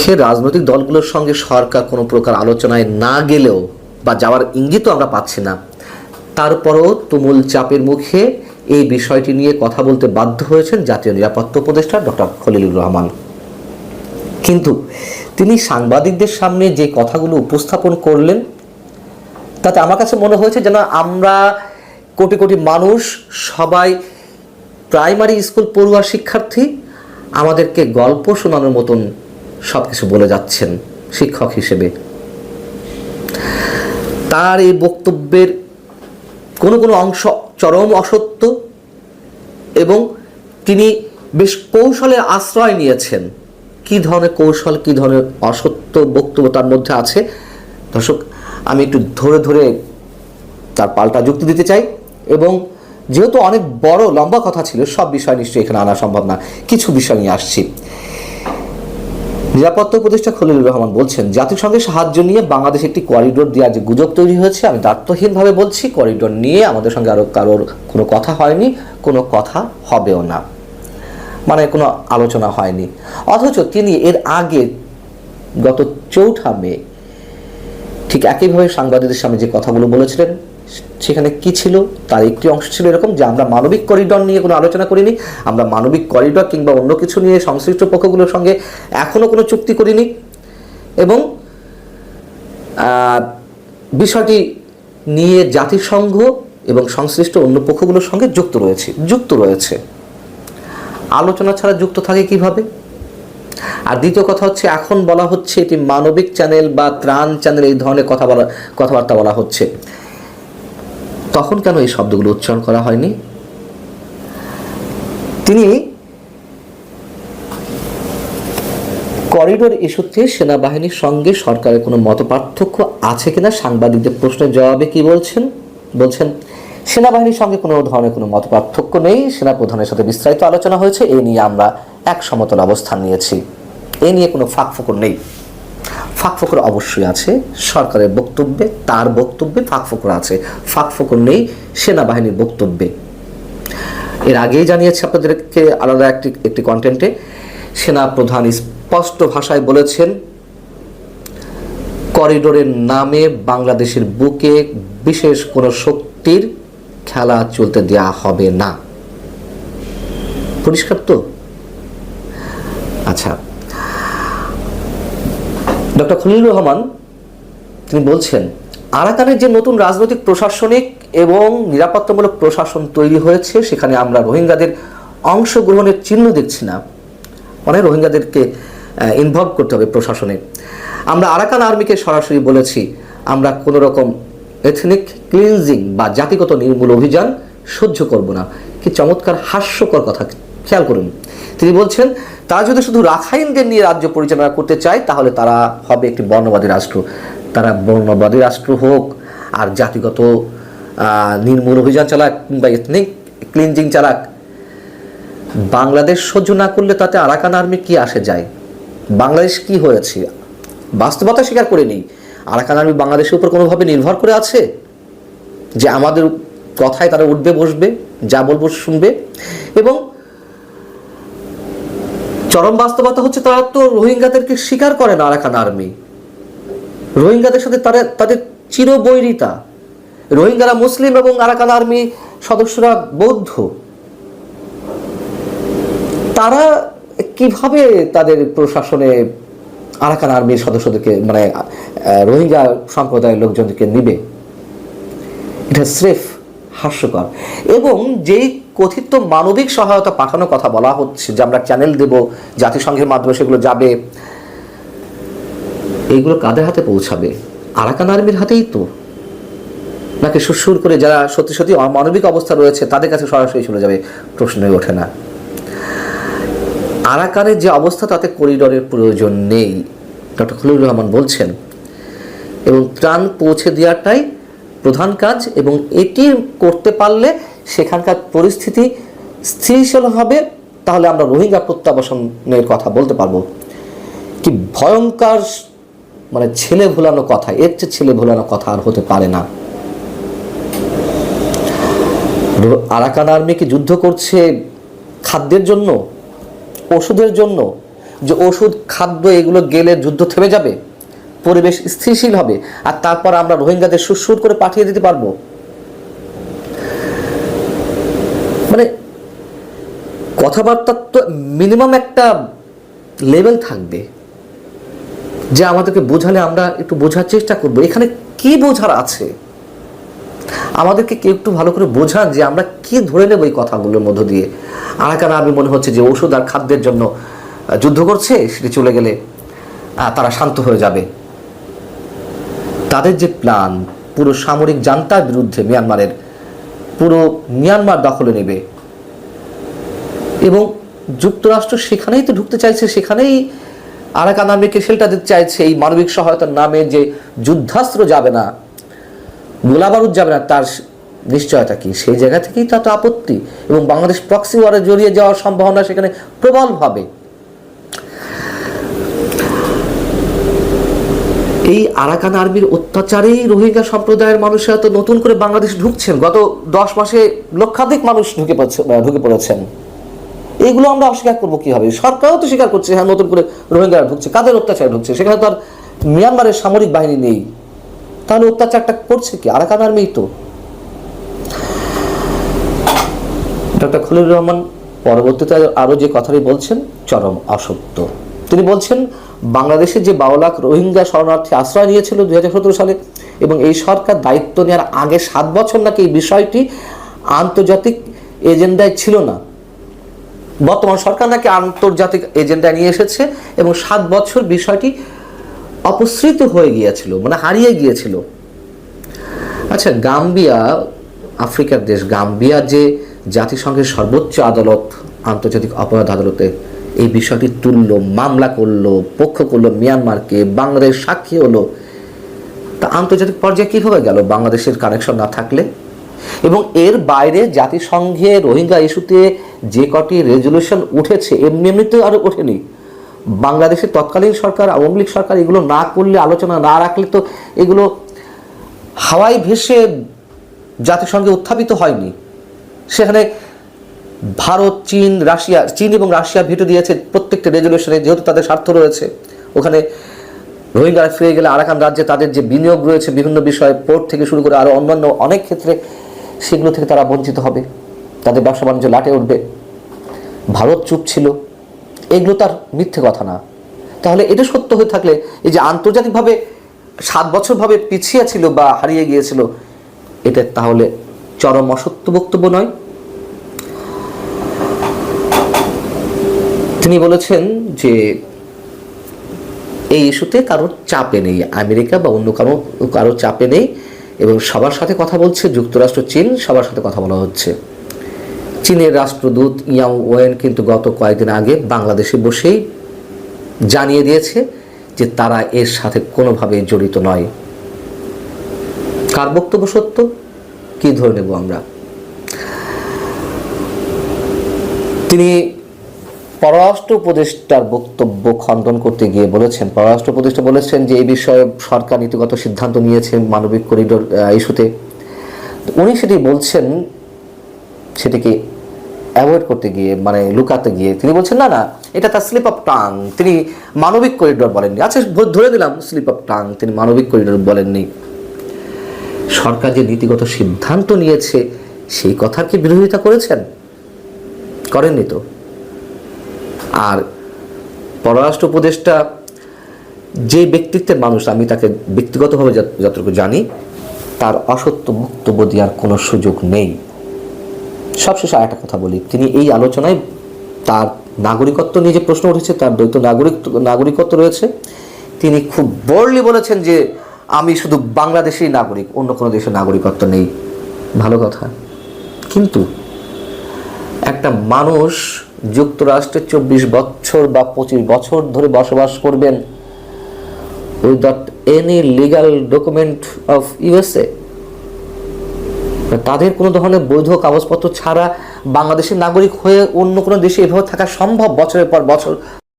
মুখে রাজনৈতিক দলগুলোর সঙ্গে সরকার কোনো প্রকার আলোচনায় না গেলেও বা যাওয়ার ইঙ্গিতও আমরা পাচ্ছি না। তারপরও তুমুল চাপের মুখে এই বিষয়টি নিয়ে কথা বলতে বাধ্য হয়েছেন জাতীয় নিরাপত্তা উপদেষ্টা ডক্টর খলিলুর রহমান। কিন্তু তিনি সাংবাদিকদের সামনে যে কথাগুলো উপস্থাপন করলেন, তাতে আমার কাছে মনে হয়েছে যেন আমরা কোটি কোটি মানুষ, সবাই প্রাইমারি স্কুল পড়ুয়া শিক্ষার্থী, আমাদেরকে গল্প শোনানোর মতন সব কিছু বলে যাচ্ছেন শিক্ষক হিসেবে। তার এই বক্তব্যের কোনো কোনো অংশ চরম অসত্য এবং তিনি বেশ কৌশলের আশ্রয় নিয়েছেন। কি ধরনের কৌশল, কি ধরনের অসত্য বক্তব্য তার মধ্যে আছে? দর্শক, আমি একটু ধরে ধরে তার পাল্টা যুক্তি দিতে চাই এবং যেহেতু অনেক বড় লম্বা কথা ছিল, সব বিষয় নিশ্চয়ই এখানে আনা সম্ভব না। কিছু বিষয় নিয়ে আসছি। নিরাপত্তা উপদেষ্টা খলিলুর রহমান বলছেন জাতিসংঘের সাহায্য নিয়ে বাংলাদেশ একটি করিডোর দেওয়ার যে গুজব তৈরি হয়েছে। আমি দায়িত্বহীনভাবে বলছি, করিডোর নিয়ে আমাদের সঙ্গে আরও কারোর কোনো কথা হয়নি, কোনো কথা হবেও না। মানে কোনো আলোচনা হয়নি। অথচ তিনি এর আগে গত চৌঠা মে ঠিক একইভাবে সাংবাদিকদের সামনে যে কথাগুলো বলেছিলেন সেখানে কি ছিল? তার একটি অংশ ছিল এরকম যে আমরা মানবিক করিডর নিয়ে কোনো আলোচনা করিনি, আমরা মানবিক করিডর কিংবা অন্য কিছু নিয়ে সংশ্লিষ্ট পক্ষগুলোর সঙ্গে এখনও কোনো চুক্তি করিনি এবং বিষয়টি নিয়ে জাতিসংঘ এবং সংশ্লিষ্ট অন্য পক্ষগুলোর সঙ্গে যুক্ত রয়েছে যুক্ত রয়েছে। আলোচনা ছাড়া যুক্ত থাকে কীভাবে? আর দ্বিতীয় কথা হচ্ছে, এখন বলা হচ্ছে এটি মানবিক চ্যানেল বা ত্রাণ চ্যানেল এই ধরনের কথা বলা, কথাবার্তা বলা হচ্ছে। তখন কেন এই শব্দগুলো উচ্চারণ করা হয়নি? তিনি করিডোর ইস্যুতে সেনাবাহিনীর সঙ্গে সরকারের কোনো মতপার্থক্য আছে কিনা সাংবাদিকদের প্রশ্নের জবাবে কি বলছেন? বলছেন, সেনাবাহিনীর সঙ্গে কোনো ধরনের কোনো মতপার্থক্য নেই। সেনা প্রধানের সাথে বিস্তারিত আলোচনা হয়েছে। এই নিয়ে আমরা এক সমতল অবস্থান নিয়েছি। এ নিয়ে কোনো ফাঁকফোকর নেই। ফাঁকফোকর অবশ্যই আছে, সরকারের বক্তব্যে, তার বক্তব্যে ফাঁকফোকর আছে। ফাঁকফোকর নেই, সেনাবাহিনীর বক্তব্যে। এর আগেই জানিয়েছি আপনাদেরকে আলাদা একটি একটি কন্টেন্টে সেনা প্রধান স্পষ্ট ভাষায় বলেছেন, করিডোরের নামে বাংলাদেশের বুকে বিশেষ কোনো শক্তির খেলা চলতে দেয়া হবে না। পরিষ্কার তো? আচ্ছা ডক্টর খলিলুর রহমান, তিনি বলছেন, আরাকানের যে নতুন রাজনৈতিক প্রশাসনিক এবং নিরাপত্তামূলক প্রশাসন তৈরি হয়েছে, সেখানে আমরা রোহিঙ্গাদের অংশগ্রহণের চিহ্ন দেখছি না। মানে রোহিঙ্গাদেরকে ইনভলভ করতে হবে প্রশাসনে। আমরা আরাকান আর্মিকে সরাসরি বলেছি, আমরা কোনো রকম এথনিক ক্লিনজিং বা জাতিগত নির্মূল অভিযান সহ্য করব না। কি চমৎকার, হাস্যকর কথা খেয়াল করুন। তিনি বলছেন, তারা যদি শুধু রাখাইনদের নিয়ে রাজ্য পরিচালনা করতে চায়, তাহলে তারা হবে একটি বর্ণবাদী রাষ্ট্র। তারা বর্ণবাদী রাষ্ট্র হোক, আর জাতিগত নির্মূল অভিযান চালাক কিংবা এথনিক ক্লিনজিং চালাক, বাংলাদেশ সহ্য না করলে তাতে আরাকান আর্মি কি আসে যায়? বাংলাদেশ কি হয়েছে? বাস্তবতা স্বীকার করে নেই। আরাকান আর্মি বাংলাদেশের উপর কোনোভাবে নির্ভর করে আছে? যে আমাদের কথায় তারা উঠবে, বসবে, যা বলব শুনবে, এবং চরম বাস্তবতা হচ্ছে তারা তো রোহিঙ্গাদেরকে স্বীকার করে না আরাকান আর্মি। রোহিঙ্গাদের সাথে তারা তাদের চিরবৈরিতা। রোহিঙ্গারা মুসলিম এবং আরাকান আর্মি সদস্যরা বৌদ্ধ। তারা কীভাবে তাদের প্রশাসনে আরাকান আর্মির সদস্যদেরকে মানে রোহিঙ্গা সম্প্রদায়ের লোকজনদেরকে নিবে? এটা স্রেফ হাস্যকর। এবং যেই কথিত মানবিক সহায়তা পাঠানোর কথা বলা হচ্ছে, যে আমরা চ্যানেল দেব, জাতিসংঘের মাধ্যমে সেগুলো যাবে। এইগুলো কাদের হাতে পৌঁছাবে? আরাকান আর্মির হাতেই তো। নাকি সুরসুর করে যারা সত্যি সত্যি অমানবিক অবস্থা রয়েছে, তাদের কাছে সরাসরি চলে যাবে? প্রশ্নই ওঠে না। আরাকানের যে অবস্থা, তাতে করিডরের প্রয়োজন নেই। ডক্টর খলিলুর রহমান বলছেন, এবং ত্রাণ পৌঁছে দেওয়াটাই প্রধান কাজ, এবং এটি করতে পারলে সেখানকার পরিস্থিতি স্থিতিশীল হবে, তাহলে আমরা রোহিঙ্গা প্রত্যাবাসনের কথা বলতে পারব। কি ভয়ঙ্কর মানে ছেলে ভোলানো কথা, এর চেয়ে ছেলে ভোলানো কথা আর হতে পারে না। আরাকান আর্মি কি যুদ্ধ করছে খাদ্যের জন্য? ওষুধের জন্য? যে ওষুধ, খাদ্য, এগুলো গেলে যুদ্ধ থেমে যাবে, পরিবেশ স্থিতিশীল হবে, আর তারপর আমরা রোহিঙ্গাদের সুরসুর করে পাঠিয়ে দিতে পারব। মানে কথাবার্তার তো মিনিমাম একটা লেভেল থাকবে যে আমাদেরকে বোঝালে আমরা একটু বোঝার চেষ্টা করব। এখানে কি বোঝার আছে? আমাদেরকে কেউ একটু ভালো করে বোঝান যে আমরা কি ধরে নেব এই কথাগুলোর মধ্য দিয়ে। আর আরাকান আর্মি মনে হচ্ছে যে ওষুধ আর খাদ্যের জন্য যুদ্ধ করছে, সেটি চলে গেলে তারা শান্ত হয়ে যাবে। তাদের যে প্ল্যান পুরো সামরিক জান্তার বিরুদ্ধে মিয়ানমারের পুরো মিয়ানমার দখলে নেবে। এবং যুক্তরাষ্ট্র সেখানেই তো ঢুকতে চাইছে, সেখানেই আরাকান আর্মিকে শেল্টার দিতে চাইছে, এই মানবিক সহায়তার নামে যে যুদ্ধাস্ত্র যাবে না, গোলাবারুদ যাবে না, তার নিশ্চয়তা কি? সেই জায়গা থেকেই তা তো আপত্তি। এবং বাংলাদেশ প্রক্সি ওয়ারে জড়িয়ে যাওয়ার সম্ভাবনা সেখানে প্রবলভাবে। এই আরাকান আর্মির অত্যাচারেই রোহিঙ্গা সম্প্রদায়ের মানুষেরা তো নতুন করে বাংলাদেশ ঢুকছেন? গত দশ মাসে লক্ষাধিক মানুষ ঢুকে পড়ছে ঢুকে পড়েছেন। এইগুলো আমরা অস্বীকার করব কীভাবে? সরকারও তো স্বীকার করছে হ্যাঁ নতুন করে রোহিঙ্গারা ঢুকছে। কাদের অত্যাচারে ঢুকছে? সেখানে তো আর মিয়ানমারের সামরিক বাহিনী নেই। তাহলে অত্যাচারটা করছে কি? আরাকান আর্মি তো। ডক্টর খলিল রহমান, পরবর্তীতে আরও যে কথাটি বলছেন, চরম অসত্য। তিনি বলছেন বাংলাদেশে যে বারো লাখ রোহিঙ্গা শরণার্থী আশ্রয় নিয়েছিল হাজার সতেরো সালে, এবং এই সরকার দায়িত্ব নেওয়ার আগে সাত বছর নাকি এই বিষয়টি আন্তর্জাতিক এজেন্ডায় ছিল না। বর্তমান সরকার নাকি আন্তর্জাতিক এজেন্ডা নিয়ে এসেছে, এবং সাত বছর বিষয়টি অপসৃত হয়ে গিয়েছিল মানে হারিয়ে গিয়েছিল। আচ্ছা গাম্বিয়া, আফ্রিকার দেশ গাম্বিয়া যে জাতিসংঘের সর্বোচ্চ আদালত, আন্তর্জাতিক অপরাধ আদালতে এই বিষয়টি তুললো, মামলা করল, পক্ষ করল মিয়ানমারকে, বাংলাদেশ সাক্ষী হলো। তা আন্তর্জাতিক পর্যায়ে কীভাবে গেল বাংলাদেশের কানেকশন না থাকলে? এবং এর বাইরে জাতিসংঘে রোহিঙ্গা ইস্যুতে যে কটি রেজলিউশন উঠেছে, এমনি এমনিতে আরও ওঠেনি। বাংলাদেশের তৎকালীন সরকার, আওয়ামী লীগ সরকার এগুলো না করলে, আলোচনা না রাখলে তো এগুলো হাওয়াই ভেসে জাতিসংঘে উত্থাপিত হয়নি। সেখানে ভারত, চীন, রাশিয়া, চীন এবং রাশিয়া ভিটো দিয়েছে প্রত্যেকটা রেজলিউশনে যেহেতু তাদের স্বার্থ রয়েছে। ওখানে রোহিঙ্গারা ফিরে গেলে আরাকান রাজ্যে তাদের যে বিনিয়োগ রয়েছে বিভিন্ন বিষয়ে পোর্ট থেকে শুরু করে আরও অন্যান্য অনেক ক্ষেত্রে সেগুলো থেকে তারা বঞ্চিত হবে। তাদের ব্যবসা বাণিজ্য লাটে উঠবে। ভারত চুপ ছিল। এগুলো তার মিথ্যে কথা না। তাহলে এটা সত্য হয়ে থাকলে এই যে আন্তর্জাতিকভাবে সাত বছরভাবে পিছিয়ে ছিল বা হারিয়ে গিয়েছিল, এটা তাহলে চরম অসত্য বক্তব্য নয়। তিনি বলেছেন যে এই ইস্যুতে কারোর চাপে নেই। আমেরিকা বা অন্য কারও কারও চাপে নেই এবং সবার সাথে কথা বলছে, যুক্তরাষ্ট্র, চীন, সবার সাথে কথা বলা হচ্ছে। চীনের রাষ্ট্রদূত ইয়াং ওয়েন কিন্তু গত কয়েকদিন আগে বাংলাদেশে বসেই জানিয়ে দিয়েছে যে তারা এর সাথে কোনোভাবে জড়িত নয়। কার বক্তব্য সত্য? কি ধরে নেব আমরা? তিনি পররাষ্ট্র উপদেষ্টার বক্তব্য খণ্ডন করতে গিয়ে বলেছেন, পররাষ্ট্র উপদেষ্টা বলেছেন যে এই বিষয়ে সরকার নীতিগত সিদ্ধান্ত নিয়েছে মানবিক করিডোর ইস্যুতে। উনি সেটি বলছেন, সেটিকে অ্যাভয়েড করতে গিয়ে মানে লুকাতে গিয়ে তিনি বলছেন, না না, এটা তার স্লিপ অফ টাং। তিনি মানবিক করিডোর বলেননি। আচ্ছা ধরে দিলাম স্লিপ অফ টাং, তিনি মানবিক করিডোর বলেননি। সরকার যে নীতিগত সিদ্ধান্ত নিয়েছে, সেই কথার কি বিরোধিতা করেছেন? করেননি তো? আর পররাষ্ট্র উপদেষ্টা যে ব্যক্তিত্বের মানুষ, আমি তাকে ব্যক্তিগতভাবে যতটুকু জানি, তার অসত্য বক্তব্য দেওয়ার কোনো সুযোগ নেই। সবশেষে আরেকটা কথা বলি, তিনি এই আলোচনায় তার নাগরিকত্ব নিয়ে যে প্রশ্ন উঠেছে, তার দ্বৈত নাগরিক নাগরিকত্ব রয়েছে, তিনি খুব বোল্ডলি বলেছেন যে, আমি শুধু বাংলাদেশেই নাগরিক, অন্য কোনো দেশের নাগরিকত্ব নেই। ভালো কথা। কিন্তু একটা মানুষ যুক্তরাষ্ট্রে চব্বিশ বছর বা পঁচিশ বছর ধরে বসবাস করবেন without any legal document of USA. তাদের কোনো ধরনের বৈধ কাগজপত্র ছাড়া বাংলাদেশের নাগরিক হয়ে অন্য কোনো দেশে এভাবে থাকা সম্ভব? বছরের পর বছর